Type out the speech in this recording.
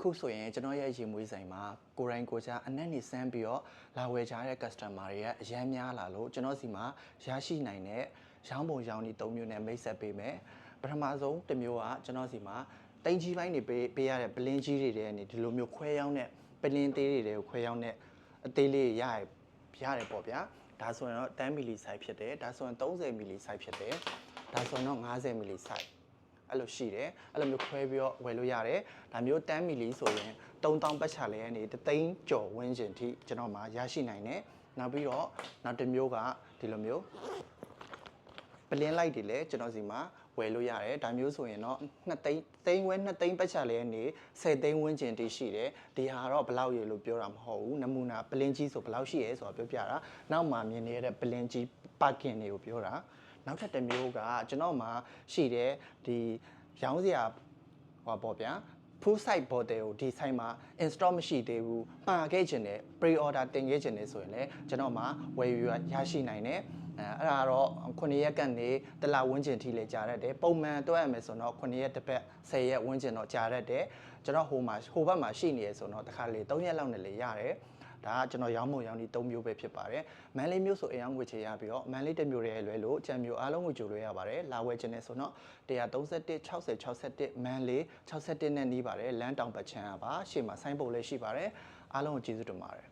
အခုဆိုရင်ကျွန်တော်ရဲ့ရေမွေးဆိုင်မှာကိုရိုင်းကိုချာအနက်နေစမ်းပြီးတော့လာဝယ်ကြတဲ့ customer တွေကအရန်များလာလို့ကျွန်တော်စီမှာရရှိနိုင်တဲ့ရောင်းပုံရောင်းဒီ၃မျိုးနဲ့မိတ်ဆက်ပေးမယ်ပထမဆုံးတစ်မျိုးကကျွန်တော်စီမှာတင်ကြီးပိုင်းနေပေးပေးရတဲ့ပလင်းကြီးတွေတဲ့နေဒီလိုမျိုးခွဲရောင်းတဲ့ပလင်းသေးတွေတွေကိုခွဲရောင်းတဲ့အသေးလေးရရရတယ်ပေါ့ဗျာဒါဆိုရင်တော့10 ml size ဖြစ်တယ်ဒါဆိုရင်30 ml size ဖြစ်တယ်ဒါဆိုရင်တော့50 ml size အဲ့လိုရှိတယ်အဲ့လိုမျိုးခွဲပြီးတော့ဝယ်လို့ရတယ်ဒါမျိုး10မီလီဆိုရင်3000ပတ်ချလဲနေတသိန်းကျော်ဝန်းကျင်ထိကျွန်တော်မှာရရှိနိုင်တယ်နောက်ပြီးတော့နောက်တစ်မျိုးကဒီလိုမျိုးပလင်းလိုက်တွေလည်းကျွန်တော်စီမှာဝယ်လို့ရတယ်ဒါမျိုးဆိုရင်တော့2သိန်းသိန်းဝဲ2သိန်းပတ်ချလဲနေ10သိန်းဝန်းကျင်တိရှိတယ်ဒီဟာတော့ဘယ်လောက်ရေလို့ပြောတာမဟုတ်ဘူးနမူနာပလင်းကြီးဆိုဘယ်လောက်ရှိရဲဆိုတာပြောပြတာနောက်မှမြင်နေတဲ့ပလင်းကြီးပါကင်တွေကိုပြောတာ နောက်ထပ်တစ်မျိုးကကျွန်တော်မှာရှိတဲ့ဒီရောင်းစရာဟောပေါ့ဗျာ full site bottle ကိုဒီ site မှာ install မရှိသေးဘူးမှာခဲ့ခြင်းနဲ့ pre order တင်ခဲ့ခြင်းနဲ့ဆိုရင်လည်းကျွန်တော်မှာဝယ်ယူရရှိနိုင်တယ်အဲအဲ့ဒါတော့9ရက်ကနေတလဝန်းကျင်ထိလေကြာတတ်တယ်ပုံမှန်တွက်ရမယ်ဆိုတော့9ရက်တစ်ပတ်10ရက်ဝန်းကျင်တော့ကြာတတ်တယ်ကျွန်တော်ဟိုမှာဟိုဘက်မှာရှိနေရဆိုတော့တစ်ခါလေ3ရက်လောက်နဲ့လေရတယ် ဒါကကျွန်တော်ရောင်းမုံရောင်းဒီ၃မျိုးပဲဖြစ်ပါတယ်မန်လေးမျိုးဆိုအရောင်းငွေချေရပြီးတော့မန်လေးတစ်မျိုးတည်းလွဲလို့ကြံမျိုးအားလုံးကိုကြိုလွှဲရပါတယ်လာဝယ်ခြင်းနဲ့ဆိုတော့131 60 61မန်လေး61နဲ့နီးပါတယ်လမ်းတောင်ပတ်ချမ်းပါရှေ့မှာဆိုင်းပုတ်လေးရှိပါတယ်အားလုံးကိုကျေးဇူးတင်ပါတယ်